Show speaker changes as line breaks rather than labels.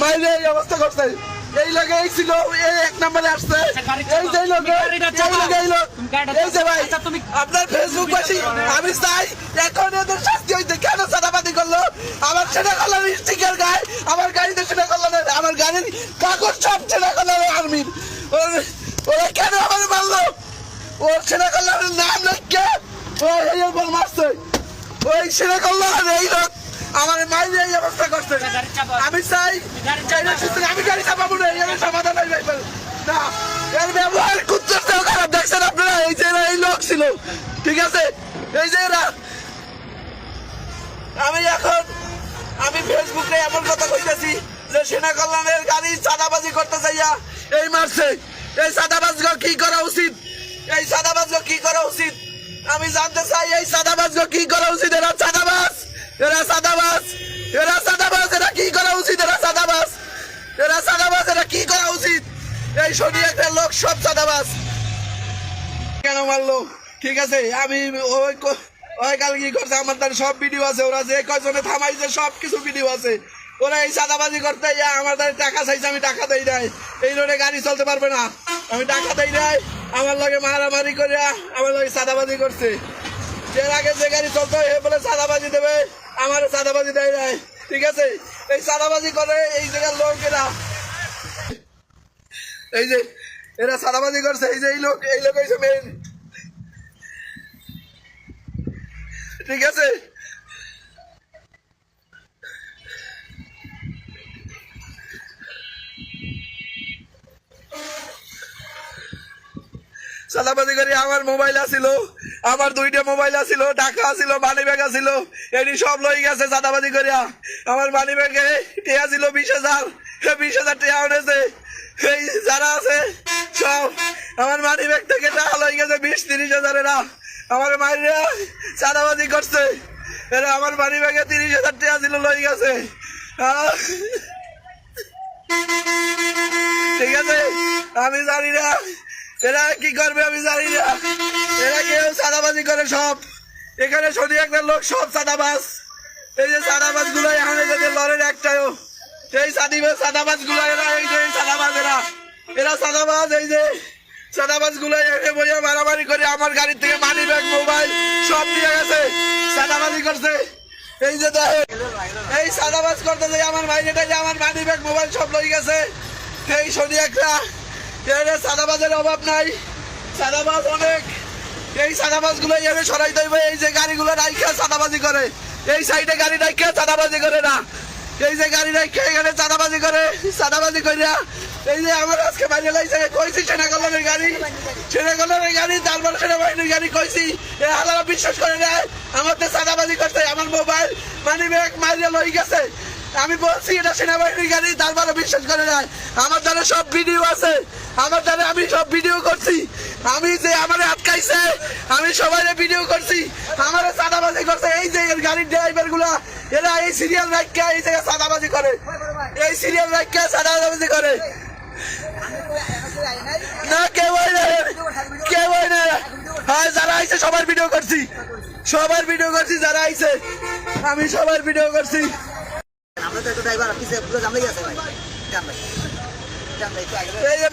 মাইরে এই অবস্থা করছে এই লোক এই ছিল এই এক নম্বরে আসছে। এই যে লোক এই লোক এই যে ভাই আপনার ফেসবুক বাসী আমি চাই এখন এদের শাস্তি হইতে কেন সাদাবাদি করল? আমার সেটা করলাম স্টিকার গায়ে আমার গাড়িতে সেটা করলাম আমার গাড়ির কাগজ সব সেটা করলাম আর্মির। ওরা কেন আমার মারলো? ওর সেটা করলাম নাম লিখে ওই মারছে। ওই সেটা করলাম এই লোক আমার মাইরে এই অবস্থা আমি এখন, আমি ফেসবুকে এমন কথা কইতেছি যে সেনা কল্যাণের গাড়ি চাঁদাবাজি করতে চাইয়া এই মারছে। এই চাঁদাবাজগুলো কি করা উচিত? এই চাঁদাবাজগুলো কি করা উচিত? আমি জানতে চাই এই চাঁদাবাজগুলো কি করা উচিত? এরা চাঁদাবাজ। এরা চাঁদাবাজ। এরা চাঁদাবাজ। এরা কি করা উচিত? এরা চাঁদাবাজ। এরা চাঁদাবাজ। এরা কি করা উচিত? এই শনি একটা লোক সব চাঁদাবাজ। কেন মারলো? ঠিক আছে, আমি ওই ওই কাল কি করছে আমার তার সব ভিডিও আছে, ওরা যে কয়জনে থামাইছে সব কিছু ভিডিও আছে। ওরা এই সাদাবাজি করতে ইয়া আমার তার টাকা চাইছে, আমি টাকা দেই নাই। এই রোডে গাড়ি চলতে পারবে না। আমি টাকা দেই নাই। আমার লগে মারামারি করে আমার লগে সাদাবাজি করছে। যে আগে যে গাড়ি চলতো, এ বলে সাদাবাজি দেবে। আমার সাদাবাজি দেয় নাই। ঠিক আছে? এই সাদাবাজি করে এই জায়গার লোকেরা। এই যে, এরা সাদাবাজি করছে, এই যে এই লোক এই লোক হয়েছে মেন ঠিক আছে? সাদাবাজি করে, আমার মোবাইল আছিল, আমার দুইটা মোবাইল আছিল টাকা আছিল মানি ব্যাগ আছিল, এটি সব লই গেছে সাদাবাজি করিয়া। আমার মানি ব্যাগে টিয়া ছিল বিশ হাজার বিশ হাজার টিয়া উঠেছে যারা আছে, সব আমার মানি ব্যাগ থেকে টাকা লই গেছে, বিশ, তিরিশ হাজার এরা আমার মাইরা সাদাবাজি করছে। এরা আমার মানি ব্যাগে তিরিশ হাজার টাকা ছিল, লই গেছে। ঠিক আছে, আমি জানি না। এরা কি করবে আমি জানি না। এরা কেউ সাদাবাজি করে সব। এখানে শনি একটা লোক সব সাদাবাজ এই যে সাদাবাজগুলো এখানে যদি লড়ের একটাও এই সাদিবাজ সাদাবাজগুলো এরা এই যে এই সাদাবাজ এরা এরা সাদাবাজ এই যে সাদাবাজগুলো এখানে বইয়া মারামারি করে আমার গাড়ির থেকে মানি ব্যাগ, মোবাইল সব দিয়ে গেছে। সাদাবাজি করছে। এই যে এই সাদাবাজ করতে যে আমার মাইনেটা যে আমার মানি ব্যাগ, মোবাইল সব লই গেছে। এই শনি একটা এখানে সাদাবাজের অভাব নাই। সাদাবাজ অনেক। এই সাদাবাজগুলো এখানে সরাই দেবে। এই যে গাড়িগুলো রাইখে সাদাবাজি করে। এই সাইডে গাড়ি রাইখে সাদাবাজি করে না। এই যে গাড়ি রাইখে এখানে সাদাবাজি করে সাদাবাজি করিয়া এই যে আমার আজকে বাইরে লাইছে, কইছি সেনা গাড়ি সেনা গাড়ি, তারপর সেনাবাহিনীর গাড়ি কইছি, এ হালারা বিশ্বাস করে নেয় আমার তো সাদাবাজি করছে, আমার মোবাইল মানি ব্যাগ মাইরে লই গেছে। আমি বলছি এটা সেনাবাহিনীর গাড়ি তারপরে বিশ্বাস করে নাই আমার দ্বারা সব ভিডিও আছে, আমার দ্বারা আমি সব ভিডিও করছি। আমি যে আমারে আটকাইছে, আমি সবাই ভিডিও করছি, আমার সাদাবাজি করছে, এই যে গাড়ির ড্রাইভারগুলা এরা এই সিরিয়াল রাখা এই জায়গায় সাদাবাজি করে। এই সিরিয়াল রাখা সাদাবাজি করে। না কেউ কেউ হয় না। হ্যাঁ যারা আইছে সবার ভিডিও করছি। সবার ভিডিও করছি যারা আইছে আমি সবার ভিডিও করছি।
আমরা তো একটু ড্রাইভার পিছিয়ে পুরো জামলাই আছে ভাই। আগে।
এই যে